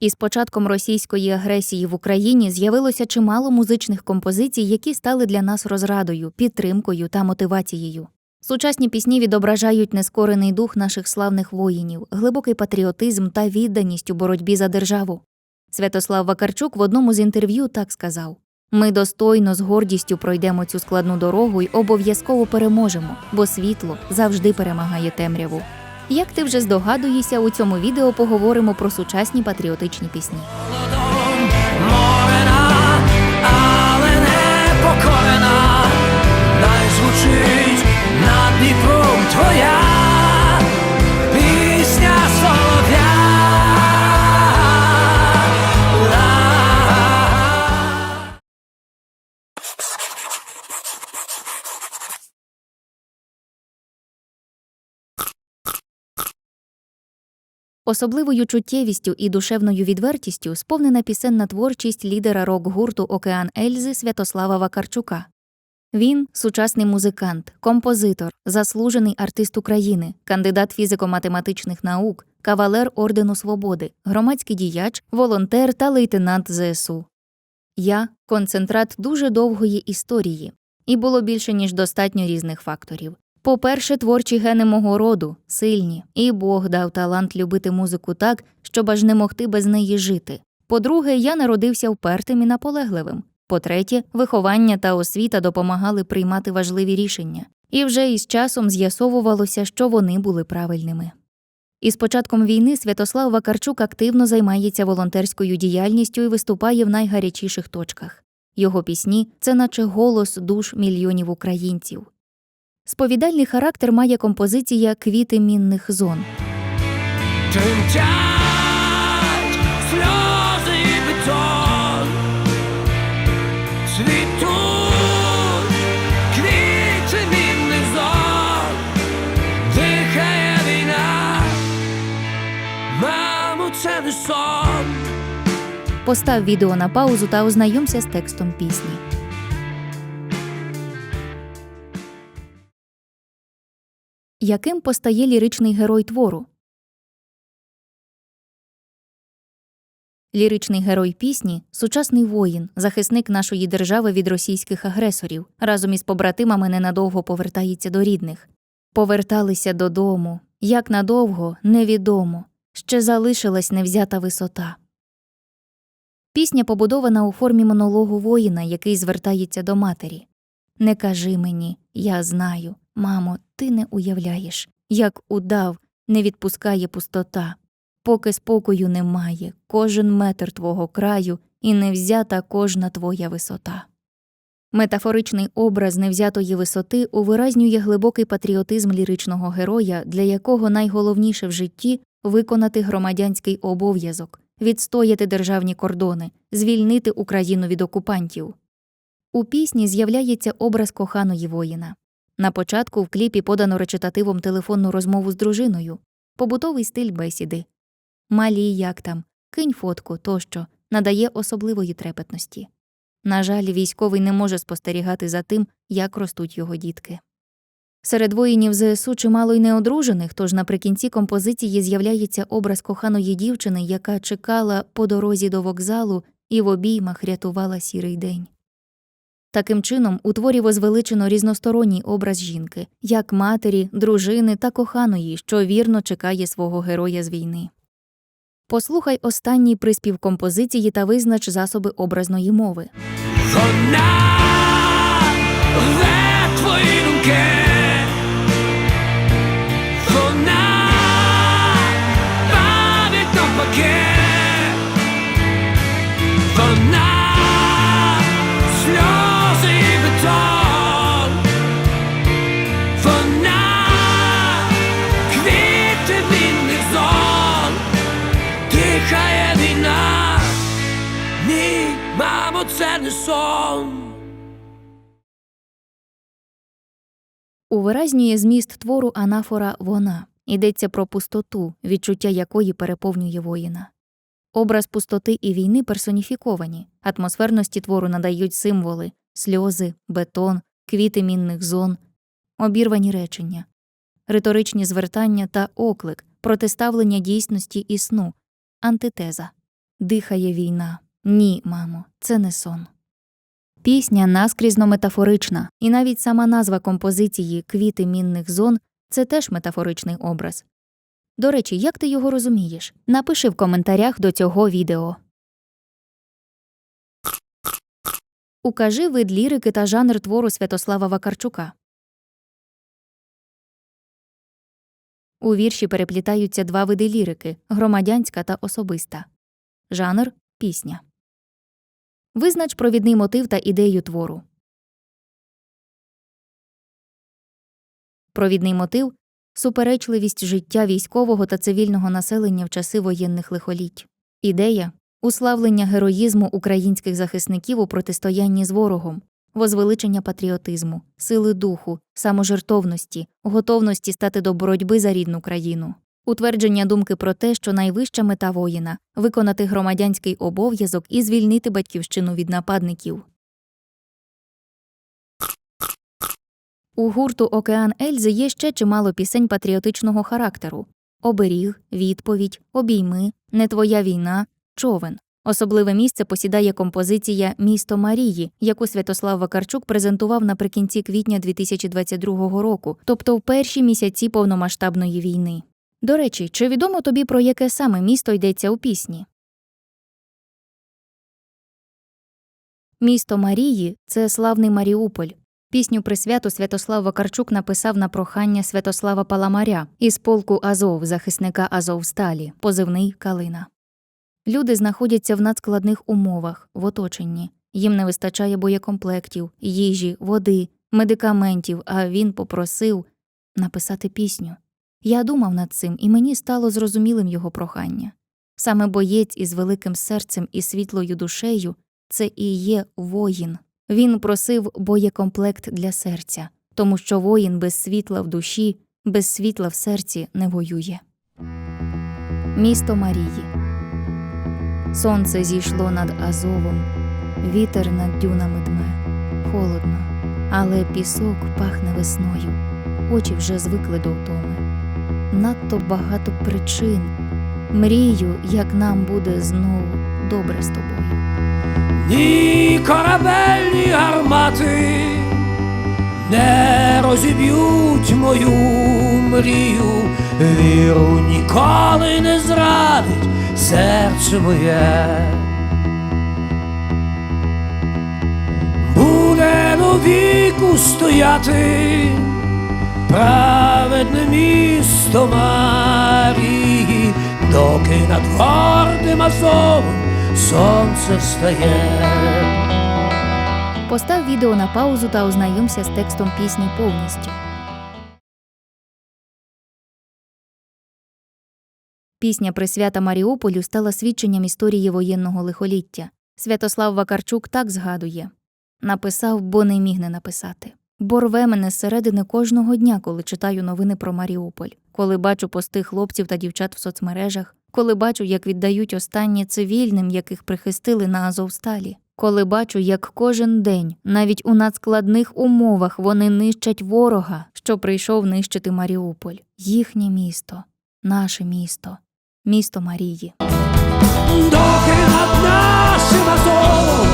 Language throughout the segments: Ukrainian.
Із початком російської агресії в Україні з'явилося чимало музичних композицій, які стали для нас розрадою, підтримкою та мотивацією. Сучасні пісні відображають нескорений дух наших славних воїнів, глибокий патріотизм та відданість у боротьбі за державу. Святослав Вакарчук в одному з інтерв'ю так сказав: Ми достойно з гордістю пройдемо цю складну дорогу й обов'язково переможемо, бо світло завжди перемагає темряву. Як ти вже здогадуєшся, у цьому відео поговоримо про сучасні патріотичні пісні. Звучить над Дніпром твоя Особливою чуттєвістю і душевною відвертістю сповнена пісенна творчість лідера рок-гурту Океан Ельзи Святослава Вакарчука. Він сучасний музикант, композитор, заслужений артист України, кандидат фізико-математичних наук, кавалер Ордену Свободи, громадський діяч, волонтер та лейтенант ЗСУ. Я концентрат дуже довгої історії, і було більше ніж достатньо різних факторів. По-перше, творчі гени мого роду сильні, і Бог дав талант любити музику так, щоб аж не могти без неї жити. По-друге, я народився впертим і наполегливим. По-третє, виховання та освіта допомагали приймати важливі рішення, і вже із часом з'ясовувалося, що вони були правильними. Із початком війни Святослав Вакарчук активно займається волонтерською діяльністю і виступає в найгарячіших точках. Його пісні це наче голос душ мільйонів українців. Сповідальний характер має композиція Квіти мінних зон. Тремтять сльози і бетон, цвітуть квіти мінних зон, дихає війна, мамо, це не сон. Постав відео на паузу та ознайомся з текстом пісні. Яким постає ліричний герой твору? Ліричний герой пісні сучасний воїн, захисник нашої держави від російських агресорів, разом із побратимами ненадовго повертається до рідних. Поверталися додому. Як надовго невідомо. Ще залишилась невзята висота. Пісня побудована у формі монологу воїна, який звертається до матері. Не кажи мені, я знаю, мамо, ти не уявляєш, як удав не відпускає пустота, поки спокою немає, кожен метр твого краю і не взята кожна твоя висота. Метафоричний образ невзятої висоти увиразнює глибокий патріотизм ліричного героя, для якого найголовніше в житті виконати громадянський обов'язок, відстояти державні кордони, звільнити Україну від окупантів. У пісні з'являється образ коханої воїна. На початку в кліпі подано речитативом телефонну розмову з дружиною, побутовий стиль бесіди. Малі, як там, кинь фотку тощо надає особливої трепетності. На жаль, військовий не може спостерігати за тим, як ростуть його дітки. Серед воїнів ЗСУ чимало й неодружених, тож наприкінці композиції з'являється образ коханої дівчини, яка чекала по дорозі до вокзалу і в обіймах рятувала сірий день. Таким чином, у творі возвеличено різносторонній образ жінки, як матері, дружини та коханої, що вірно чекає свого героя з війни. Послухай останній приспів композиції та визнач засоби образної мови. Вона твої думки. Дихає війна. Ні, мамо, це не сон. Увиразнює зміст твору анафора вона йдеться про пустоту, відчуття якої переповнює воїна. Образ пустоти і війни персоніфіковані, атмосферності твору надають символи сльози, бетон, квіти мінних зон, обірвані речення, риторичні звертання та оклик, протиставлення дійсності і сну, антитеза. дихає війна. Ні, мамо, це не сон. Пісня наскрізно метафорична, і навіть сама назва композиції Квіти мінних зон це теж метафоричний образ. До речі, як ти його розумієш? Напиши в коментарях до цього відео. Укажи вид лірики та жанр твору Святослава Вакарчука. У вірші переплітаються два види лірики громадянська та особиста. Жанр пісня. Визнач провідний мотив та ідею твору. Провідний мотив суперечливість життя військового та цивільного населення в часи воєнних лихоліть. Ідея уславлення героїзму українських захисників у протистоянні з ворогом, возвеличення патріотизму, сили духу, саможертовності, готовності стати до боротьби за рідну країну. Утвердження думки про те, що найвища мета воїна виконати громадянський обов'язок і звільнити батьківщину від нападників. У гурту Океан Ельзи є ще чимало пісень патріотичного характеру: Оберіг, відповідь, обійми, Не твоя війна, човен. Особливе місце посідає композиція Місто Марії, яку Святослав Вакарчук презентував наприкінці квітня 2022 року, тобто в перші місяці повномасштабної війни. До речі, чи відомо тобі про яке саме місто йдеться у пісні? Місто Марії це славний Маріуполь. Пісню присвяту Святослав Вакарчук написав на прохання Святослава Паламаря із полку Азов, захисника Азовсталі, позивний Калина. Люди знаходяться в надскладних умовах, в оточенні. Їм не вистачає боєкомплектів, їжі, води, медикаментів, а він попросив написати пісню. Я думав над цим, і мені стало зрозумілим його прохання. Саме боєць із великим серцем і світлою душею це і є воїн. Він просив боєкомплект для серця, тому що воїн без світла в душі, без світла в серці не воює. Місто Марії. Сонце зійшло над Азовом, вітер над дюнами дме. Холодно, але пісок пахне весною, очі вже звикли до втоми. Надто багато причин. Мрію, як нам буде знову добре з тобою. Ні корабельні гармати не розіб'ють мою мрію, віру ніколи не зрадить серце моє. Буде віку стояти праведне місто Марії, доки над гордим Азовом сонце встає. Постав відео на паузу та ознайомся з текстом пісні повністю. Пісня присвята Маріуполю стала свідченням історії воєнного лихоліття. Святослав Вакарчук так згадує. Написав, бо не міг не написати. Бо рве мене зсередини кожного дня, коли читаю новини про Маріуполь, коли бачу пости хлопців та дівчат в соцмережах, коли бачу, як віддають останнє цивільним, яких прихистили на Азовсталі, коли бачу, як кожен день, навіть у надскладних умовах, вони нищать ворога, що прийшов нищити Маріуполь, їхнє місто, наше місто, місто Марії. доки над нашим Азовом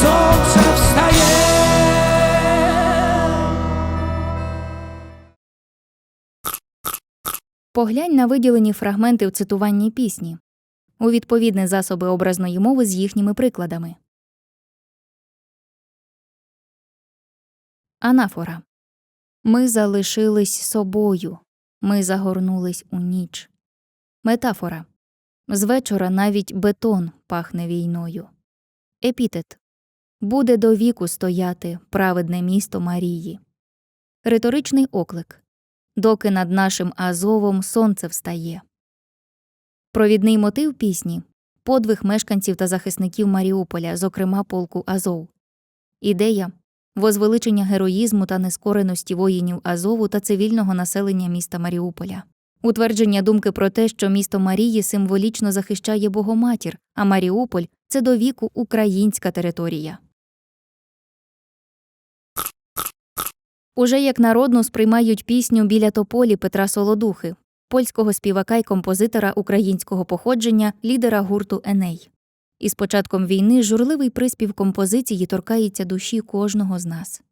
сонце встає. Поглянь на виділені фрагменти в цитуванні пісні у відповідні засоби образної мови з їхніми прикладами. Анафора Ми залишились собою. Ми загорнулись у ніч. Метафора З вечора навіть бетон пахне війною. Епітет Буде до віку стояти праведне місто Марії. Риторичний оклик доки над нашим Азовом сонце встає. Провідний мотив пісні подвиг мешканців та захисників Маріуполя, зокрема полку Азов. Ідея возвеличення героїзму та нескореності воїнів Азову та цивільного населення міста Маріуполя. Утвердження думки про те, що місто Марії символічно захищає Богоматір, а Маріуполь це до віку українська територія. Уже як народну сприймають пісню біля тополі Петра Солодухи, польського співака й композитора українського походження, лідера гурту Еней. І з початком війни журливий приспів композиції торкається душі кожного з нас.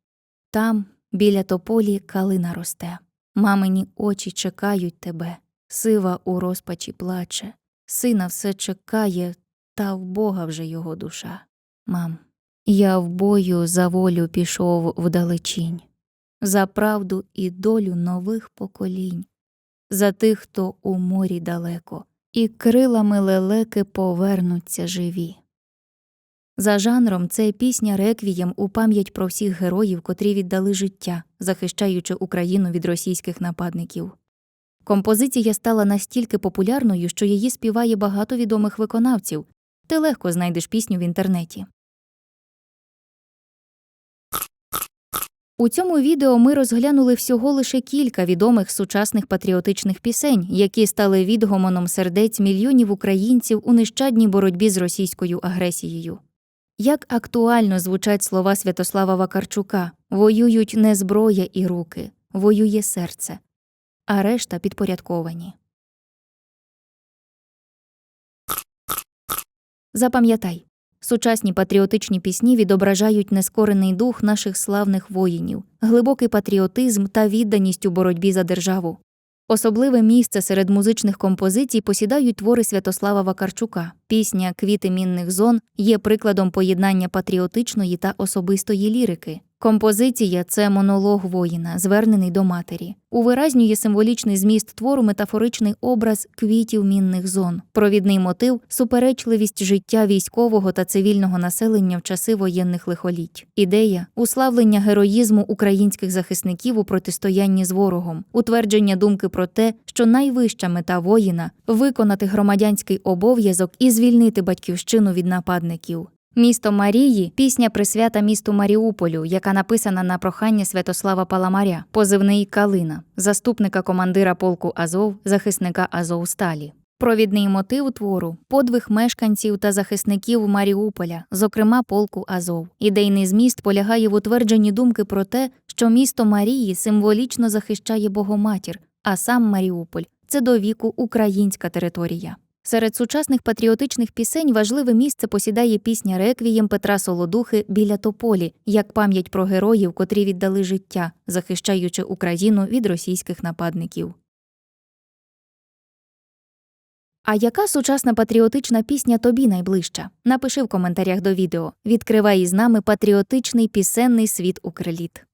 Там, біля тополі, калина росте. Мамині очі чекають тебе, сива у розпачі плаче, сина все чекає, та в Бога вже його душа. Мам, я в бою за волю пішов вдалечінь, за правду і долю нових поколінь, за тих, хто у морі далеко, і крилами лелеки повернуться живі. За жанром це пісня реквієм у пам'ять про всіх героїв, котрі віддали життя, захищаючи Україну від російських нападників. Композиція стала настільки популярною, що її співає багато відомих виконавців. Ти легко знайдеш пісню в інтернеті. У цьому відео ми розглянули всього лише кілька відомих сучасних патріотичних пісень, які стали відгомоном сердець мільйонів українців у нещадній боротьбі з російською агресією. Як актуально звучать слова Святослава Вакарчука воюють не зброя і руки, воює серце, а решта підпорядковані. Запам'ятай, сучасні патріотичні пісні відображають нескорений дух наших славних воїнів, глибокий патріотизм та відданість у боротьбі за державу. Особливе місце серед музичних композицій посідають твори Святослава Вакарчука. Пісня Квіти мінних зон є прикладом поєднання патріотичної та особистої лірики. Композиція це монолог воїна, звернений до матері. Увиразнює символічний зміст твору метафоричний образ квітів мінних зон, провідний мотив суперечливість життя військового та цивільного населення в часи воєнних лихоліть. Ідея уславлення героїзму українських захисників у протистоянні з ворогом, утвердження думки про те, що найвища мета воїна виконати громадянський обов'язок і звільнити батьківщину від нападників. Місто Марії пісня присвята місту Маріуполю, яка написана на прохання Святослава Паламаря, позивний Калина, заступника командира полку Азов, захисника Азовсталі. Провідний мотив твору подвиг мешканців та захисників Маріуполя, зокрема полку Азов. Ідейний зміст полягає в утвердженні думки про те, що місто Марії символічно захищає Богоматір, а сам Маріуполь це до віку українська територія. Серед сучасних патріотичних пісень важливе місце посідає пісня реквієм Петра Солодухи біля тополі, як пам'ять про героїв, котрі віддали життя, захищаючи Україну від російських нападників. А яка сучасна патріотична пісня тобі найближча? Напиши в коментарях до відео. Відкривай із нами патріотичний пісенний світ Укрліт.